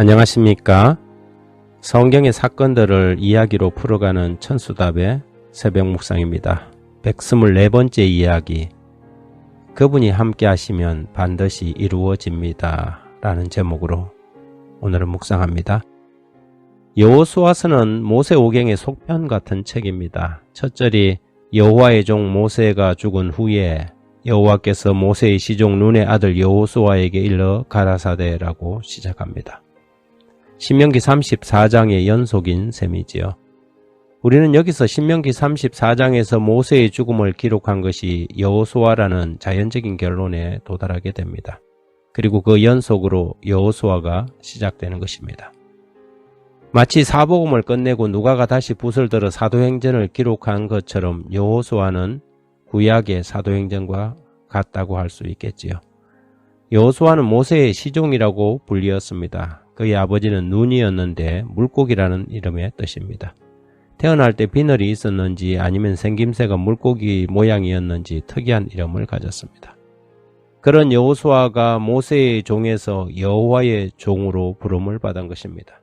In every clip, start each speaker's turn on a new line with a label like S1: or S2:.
S1: 안녕하십니까? 성경의 사건들을 이야기로 풀어가는 천수답의 새벽 묵상입니다. 124번째 이야기. 그분이 함께 하시면 반드시 이루어집니다. 라는 제목으로 오늘은 묵상합니다. 여호수아서는 모세 오경의 속편 같은 책입니다. 첫 절이 여호와의 종 모세가 죽은 후에 여호와께서 모세의 시종 눈의 아들 여호수아에게 일러 가라사대라고 시작합니다. 신명기 34장의 연속인 셈이지요. 우리는 여기서 신명기 34장에서 모세의 죽음을 기록한 것이 여호수아라는 자연적인 결론에 도달하게 됩니다. 그리고 그 연속으로 여호수아가 시작되는 것입니다. 마치 사복음을 끝내고 누가가 다시 붓을 들어 사도행전을 기록한 것처럼 여호수아는 구약의 사도행전과 같다고 할 수 있겠지요. 여호수아는 모세의 시종이라고 불리었습니다. 그의 아버지는 눈이었는데 물고기라는 이름의 뜻입니다. 태어날 때 비늘이 있었는지 아니면 생김새가 물고기 모양이었는지 특이한 이름을 가졌습니다. 그런 여호수아가 모세의 종에서 여호와의 종으로 부름을 받은 것입니다.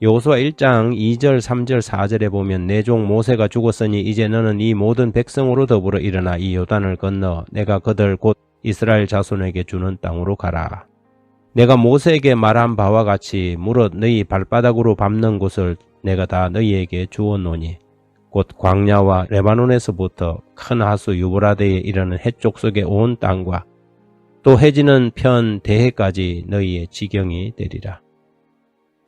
S1: 여호수아 1장 2절, 3절, 4절에 보면 내 종 모세가 죽었으니 이제 너는 이 모든 백성으로 더불어 일어나 이 요단을 건너 내가 그들 곧 이스라엘 자손에게 주는 땅으로 가라. 내가 모세에게 말한 바와 같이 무릇 너희 발바닥으로 밟는 곳을 내가 다 너희에게 주었노니 곧 광야와 레바논에서부터 큰 하수 유브라데에 이르는 해쪽 속의 온 땅과 또 해지는 편 대해까지 너희의 지경이 되리라.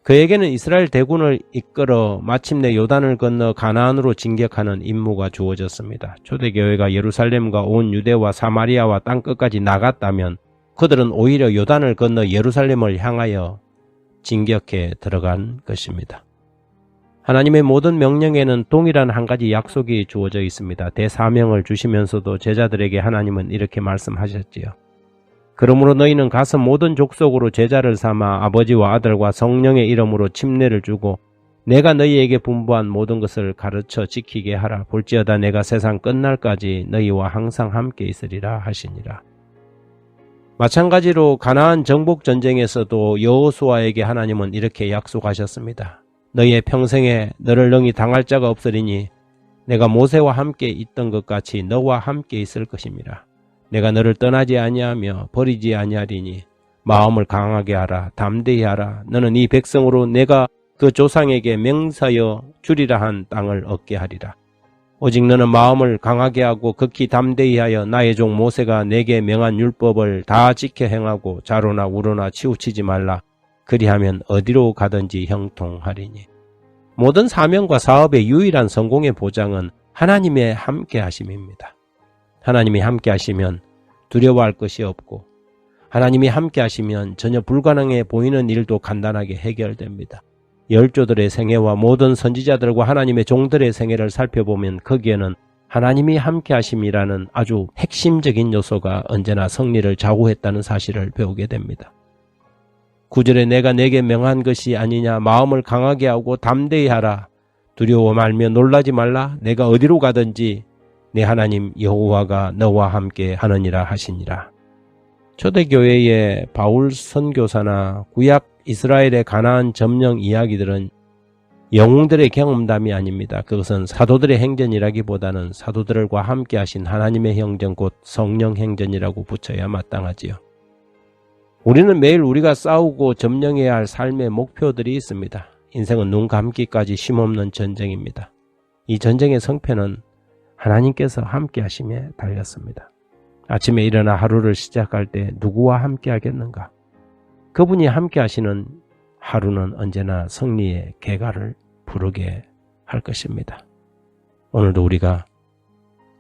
S1: 그에게는 이스라엘 대군을 이끌어 마침내 요단을 건너 가나안으로 진격하는 임무가 주어졌습니다. 초대교회가 예루살렘과 온 유대와 사마리아와 땅끝까지 나갔다면 그들은 오히려 요단을 건너 예루살렘을 향하여 진격해 들어간 것입니다. 하나님의 모든 명령에는 동일한 한 가지 약속이 주어져 있습니다. 대사명을 주시면서도 제자들에게 하나님은 이렇게 말씀하셨지요. 그러므로 너희는 가서 모든 족속으로 제자를 삼아 아버지와 아들과 성령의 이름으로 침례를 주고 내가 너희에게 분부한 모든 것을 가르쳐 지키게 하라. 볼지어다 내가 세상 끝날까지 너희와 항상 함께 있으리라 하시니라. 마찬가지로 가나안 정복 전쟁에서도 여호수아에게 하나님은 이렇게 약속하셨습니다. 너희의 평생에 너를 능히 당할 자가 없으리니 내가 모세와 함께 있던 것 같이 너와 함께 있을 것입니다. 내가 너를 떠나지 아니하며 버리지 아니하리니 마음을 강하게 하라 담대히 하라 너는 이 백성으로 내가 그 조상에게 맹사여 주리라 한 땅을 얻게 하리라. 오직 너는 마음을 강하게 하고 극히 담대히 하여 나의 종 모세가 내게 명한 율법을 다 지켜 행하고 자로나 우로나 치우치지 말라. 그리하면 어디로 가든지 형통하리니. 모든 사명과 사업의 유일한 성공의 보장은 하나님의 함께 하심입니다. 하나님이 함께 하시면 두려워할 것이 없고 하나님이 함께 하시면 전혀 불가능해 보이는 일도 간단하게 해결됩니다. 열조들의 생애와 모든 선지자들과 하나님의 종들의 생애를 살펴보면 거기에는 하나님이 함께 하심이라는 아주 핵심적인 요소가 언제나 승리를 좌우했다는 사실을 배우게 됩니다. 구절에 내가 내게 명한 것이 아니냐 마음을 강하게 하고 담대히 하라 두려워 말며 놀라지 말라 내가 어디로 가든지 내 하나님 여호와가 너와 함께 하느니라 하시니라. 초대교회의 바울 선교사나 구약 이스라엘의 가나안 점령 이야기들은 영웅들의 경험담이 아닙니다. 그것은 사도들의 행전이라기보다는 사도들과 함께 하신 하나님의 행전 곧 성령 행전이라고 붙여야 마땅하지요. 우리는 매일 우리가 싸우고 점령해야 할 삶의 목표들이 있습니다. 인생은 눈 감기까지 쉼없는 전쟁입니다. 이 전쟁의 성패는 하나님께서 함께 하심에 달렸습니다. 아침에 일어나 하루를 시작할 때 누구와 함께 하겠는가? 그분이 함께 하시는 하루는 언제나 승리의 개가를 부르게 할 것입니다. 오늘도 우리가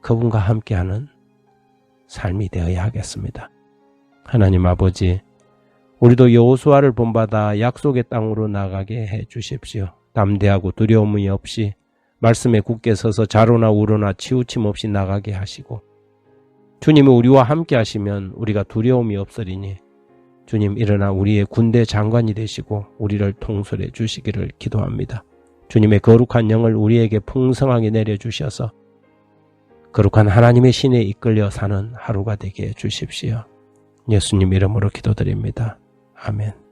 S1: 그분과 함께하는 삶이 되어야 하겠습니다. 하나님 아버지, 우리도 여호수아를 본받아 약속의 땅으로 나가게 해 주십시오. 담대하고 두려움이 없이 말씀에 굳게 서서 자로나 우로나 치우침 없이 나가게 하시고 주님이 우리와 함께 하시면 우리가 두려움이 없으리니 주님 일어나 우리의 군대 장관이 되시고 우리를 통솔해 주시기를 기도합니다. 주님의 거룩한 영을 우리에게 풍성하게 내려주셔서 거룩한 하나님의 신에 이끌려 사는 하루가 되게 해 주십시오. 예수님 이름으로 기도드립니다. 아멘.